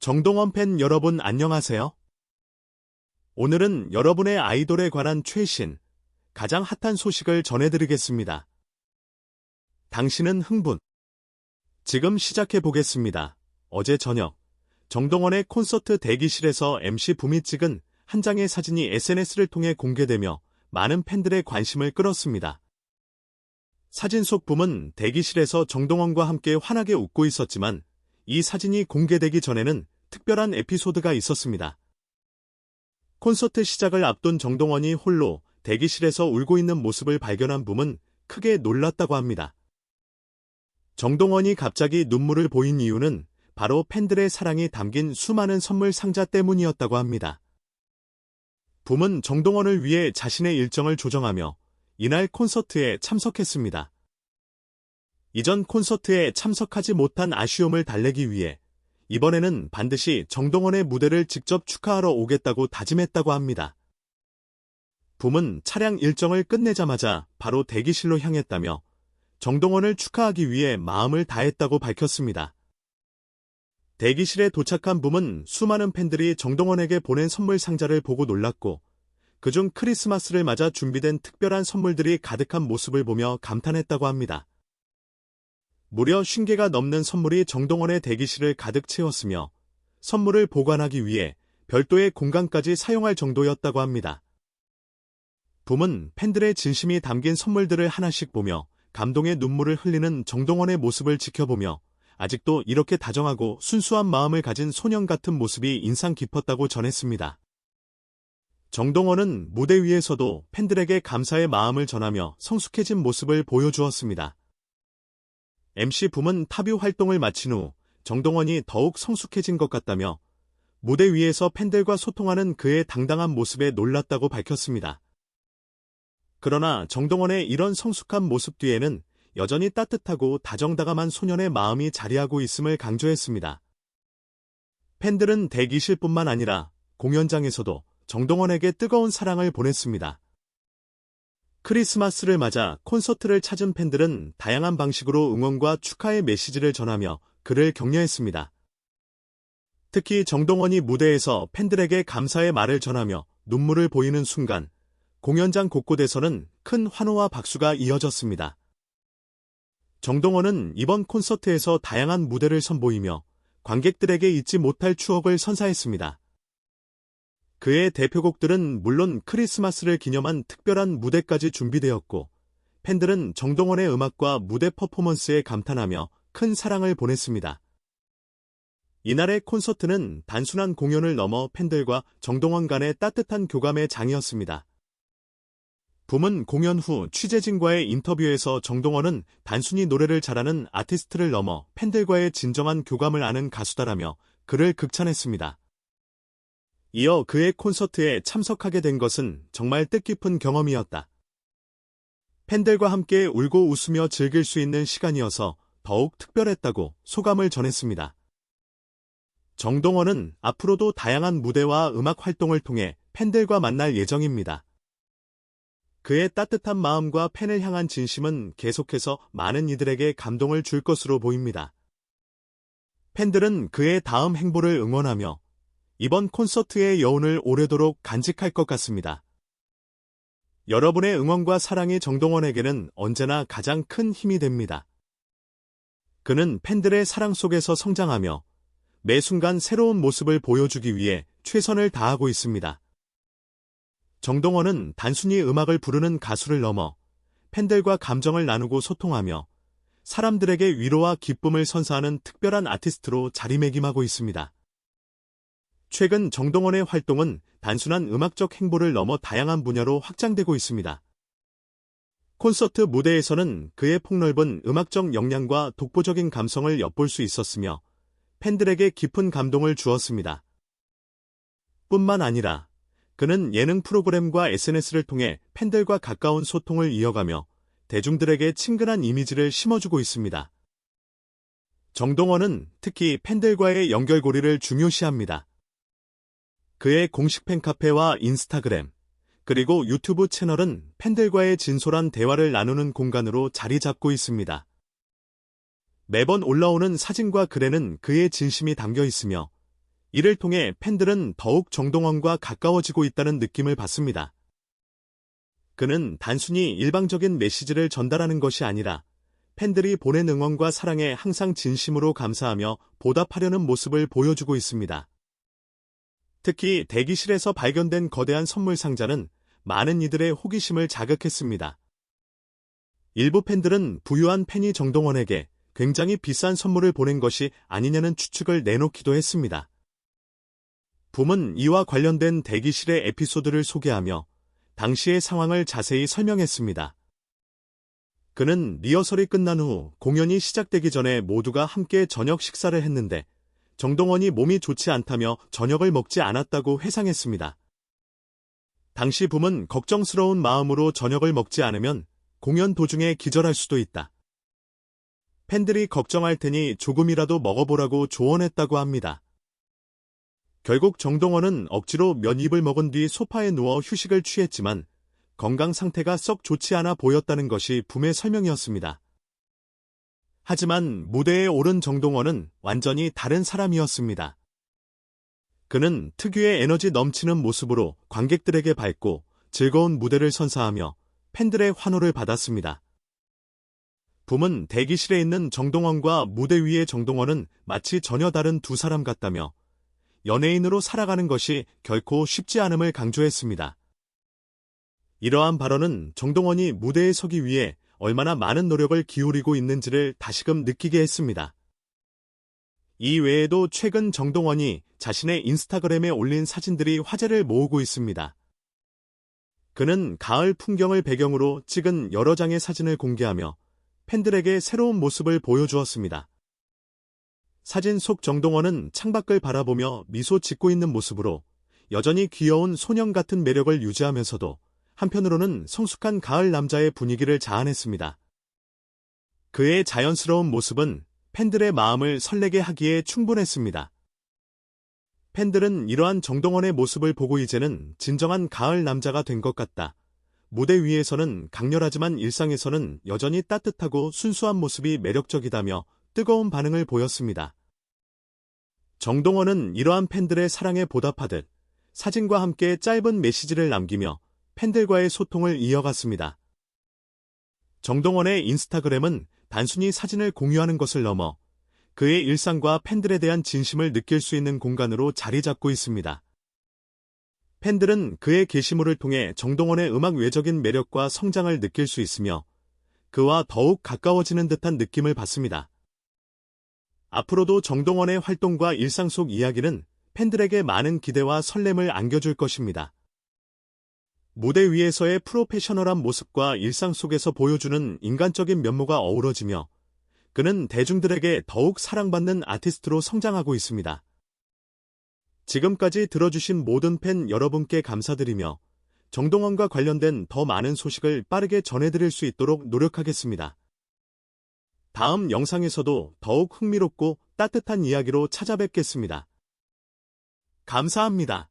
정동원 팬 여러분 안녕하세요. 오늘은 여러분의 아이돌에 관한 최신, 가장 핫한 소식을 전해드리겠습니다. 당신은 흥분. 지금 시작해 보겠습니다. 어제 저녁, 정동원의 콘서트 대기실에서 MC 붐이 찍은 한 장의 사진이 SNS를 통해 공개되며 많은 팬들의 관심을 끌었습니다. 사진 속 붐은 대기실에서 정동원과 함께 환하게 웃고 있었지만 이 사진이 공개되기 전에는 특별한 에피소드가 있었습니다. 콘서트 시작을 앞둔 정동원이 홀로 대기실에서 울고 있는 모습을 발견한 붐은 크게 놀랐다고 합니다. 정동원이 갑자기 눈물을 보인 이유는 바로 팬들의 사랑이 담긴 수많은 선물 상자 때문이었다고 합니다. 붐은 정동원을 위해 자신의 일정을 조정하며 이날 콘서트에 참석했습니다. 이전 콘서트에 참석하지 못한 아쉬움을 달래기 위해 이번에는 반드시 정동원의 무대를 직접 축하하러 오겠다고 다짐했다고 합니다. 붐은 차량 일정을 끝내자마자 바로 대기실로 향했다며 정동원을 축하하기 위해 마음을 다했다고 밝혔습니다. 대기실에 도착한 붐은 수많은 팬들이 정동원에게 보낸 선물 상자를 보고 놀랐고 그중 크리스마스를 맞아 준비된 특별한 선물들이 가득한 모습을 보며 감탄했다고 합니다. 무려 50개가 넘는 선물이 정동원의 대기실을 가득 채웠으며 선물을 보관하기 위해 별도의 공간까지 사용할 정도였다고 합니다. 붐은 팬들의 진심이 담긴 선물들을 하나씩 보며 감동의 눈물을 흘리는 정동원의 모습을 지켜보며 아직도 이렇게 다정하고 순수한 마음을 가진 소년 같은 모습이 인상 깊었다고 전했습니다. 정동원은 무대 위에서도 팬들에게 감사의 마음을 전하며 성숙해진 모습을 보여주었습니다. MC 붐은 타뷰 활동을 마친 후 정동원이 더욱 성숙해진 것 같다며 무대 위에서 팬들과 소통하는 그의 당당한 모습에 놀랐다고 밝혔습니다. 그러나 정동원의 이런 성숙한 모습 뒤에는 여전히 따뜻하고 다정다감한 소년의 마음이 자리하고 있음을 강조했습니다. 팬들은 대기실뿐만 아니라 공연장에서도 정동원에게 뜨거운 사랑을 보냈습니다. 크리스마스를 맞아 콘서트를 찾은 팬들은 다양한 방식으로 응원과 축하의 메시지를 전하며 그를 격려했습니다. 특히 정동원이 무대에서 팬들에게 감사의 말을 전하며 눈물을 보이는 순간 공연장 곳곳에서는 큰 환호와 박수가 이어졌습니다. 정동원은 이번 콘서트에서 다양한 무대를 선보이며 관객들에게 잊지 못할 추억을 선사했습니다. 그의 대표곡들은 물론 크리스마스를 기념한 특별한 무대까지 준비되었고 팬들은 정동원의 음악과 무대 퍼포먼스에 감탄하며 큰 사랑을 보냈습니다. 이날의 콘서트는 단순한 공연을 넘어 팬들과 정동원 간의 따뜻한 교감의 장이었습니다. 붐은 공연 후 취재진과의 인터뷰에서 정동원은 단순히 노래를 잘하는 아티스트를 넘어 팬들과의 진정한 교감을 아는 가수다라며 그를 극찬했습니다. 이어 그의 콘서트에 참석하게 된 것은 정말 뜻깊은 경험이었다. 팬들과 함께 울고 웃으며 즐길 수 있는 시간이어서 더욱 특별했다고 소감을 전했습니다. 정동원은 앞으로도 다양한 무대와 음악 활동을 통해 팬들과 만날 예정입니다. 그의 따뜻한 마음과 팬을 향한 진심은 계속해서 많은 이들에게 감동을 줄 것으로 보입니다. 팬들은 그의 다음 행보를 응원하며 이번 콘서트의 여운을 오래도록 간직할 것 같습니다. 여러분의 응원과 사랑이 정동원에게는 언제나 가장 큰 힘이 됩니다. 그는 팬들의 사랑 속에서 성장하며 매 순간 새로운 모습을 보여주기 위해 최선을 다하고 있습니다. 정동원은 단순히 음악을 부르는 가수를 넘어 팬들과 감정을 나누고 소통하며 사람들에게 위로와 기쁨을 선사하는 특별한 아티스트로 자리매김하고 있습니다. 최근 정동원의 활동은 단순한 음악적 행보를 넘어 다양한 분야로 확장되고 있습니다. 콘서트 무대에서는 그의 폭넓은 음악적 역량과 독보적인 감성을 엿볼 수 있었으며 팬들에게 깊은 감동을 주었습니다. 뿐만 아니라 그는 예능 프로그램과 SNS를 통해 팬들과 가까운 소통을 이어가며 대중들에게 친근한 이미지를 심어주고 있습니다. 정동원은 특히 팬들과의 연결고리를 중요시합니다. 그의 공식 팬카페와 인스타그램, 그리고 유튜브 채널은 팬들과의 진솔한 대화를 나누는 공간으로 자리 잡고 있습니다. 매번 올라오는 사진과 글에는 그의 진심이 담겨 있으며 이를 통해 팬들은 더욱 정동원과 가까워지고 있다는 느낌을 받습니다. 그는 단순히 일방적인 메시지를 전달하는 것이 아니라 팬들이 보낸 응원과 사랑에 항상 진심으로 감사하며 보답하려는 모습을 보여주고 있습니다. 특히 대기실에서 발견된 거대한 선물 상자는 많은 이들의 호기심을 자극했습니다. 일부 팬들은 부유한 팬이 정동원에게 굉장히 비싼 선물을 보낸 것이 아니냐는 추측을 내놓기도 했습니다. 붐은 이와 관련된 대기실의 에피소드를 소개하며 당시의 상황을 자세히 설명했습니다. 그는 리허설이 끝난 후 공연이 시작되기 전에 모두가 함께 저녁 식사를 했는데 정동원이 몸이 좋지 않다며 저녁을 먹지 않았다고 회상했습니다. 당시 붐은 걱정스러운 마음으로 저녁을 먹지 않으면 공연 도중에 기절할 수도 있다. 팬들이 걱정할 테니 조금이라도 먹어보라고 조언했다고 합니다. 결국 정동원은 억지로 면입을 먹은 뒤 소파에 누워 휴식을 취했지만 건강 상태가 썩 좋지 않아 보였다는 것이 붐의 설명이었습니다. 하지만 무대에 오른 정동원은 완전히 다른 사람이었습니다. 그는 특유의 에너지 넘치는 모습으로 관객들에게 밝고 즐거운 무대를 선사하며 팬들의 환호를 받았습니다. 붐은 대기실에 있는 정동원과 무대 위의 정동원은 마치 전혀 다른 두 사람 같다며 연예인으로 살아가는 것이 결코 쉽지 않음을 강조했습니다. 이러한 발언은 정동원이 무대에 서기 위해 얼마나 많은 노력을 기울이고 있는지를 다시금 느끼게 했습니다. 이 외에도 최근 정동원이 자신의 인스타그램에 올린 사진들이 화제를 모으고 있습니다. 그는 가을 풍경을 배경으로 찍은 여러 장의 사진을 공개하며 팬들에게 새로운 모습을 보여주었습니다. 사진 속 정동원은 창밖을 바라보며 미소 짓고 있는 모습으로 여전히 귀여운 소년 같은 매력을 유지하면서도 한편으로는 성숙한 가을 남자의 분위기를 자아냈습니다. 그의 자연스러운 모습은 팬들의 마음을 설레게 하기에 충분했습니다. 팬들은 이러한 정동원의 모습을 보고 이제는 진정한 가을 남자가 된 것 같다. 무대 위에서는 강렬하지만 일상에서는 여전히 따뜻하고 순수한 모습이 매력적이다며 뜨거운 반응을 보였습니다. 정동원은 이러한 팬들의 사랑에 보답하듯 사진과 함께 짧은 메시지를 남기며 팬들과의 소통을 이어갔습니다. 정동원의 인스타그램은 단순히 사진을 공유하는 것을 넘어 그의 일상과 팬들에 대한 진심을 느낄 수 있는 공간으로 자리 잡고 있습니다. 팬들은 그의 게시물을 통해 정동원의 음악 외적인 매력과 성장을 느낄 수 있으며 그와 더욱 가까워지는 듯한 느낌을 받습니다. 앞으로도 정동원의 활동과 일상 속 이야기는 팬들에게 많은 기대와 설렘을 안겨줄 것입니다. 무대 위에서의 프로페셔널한 모습과 일상 속에서 보여주는 인간적인 면모가 어우러지며 그는 대중들에게 더욱 사랑받는 아티스트로 성장하고 있습니다. 지금까지 들어주신 모든 팬 여러분께 감사드리며 정동원과 관련된 더 많은 소식을 빠르게 전해드릴 수 있도록 노력하겠습니다. 다음 영상에서도 더욱 흥미롭고 따뜻한 이야기로 찾아뵙겠습니다. 감사합니다.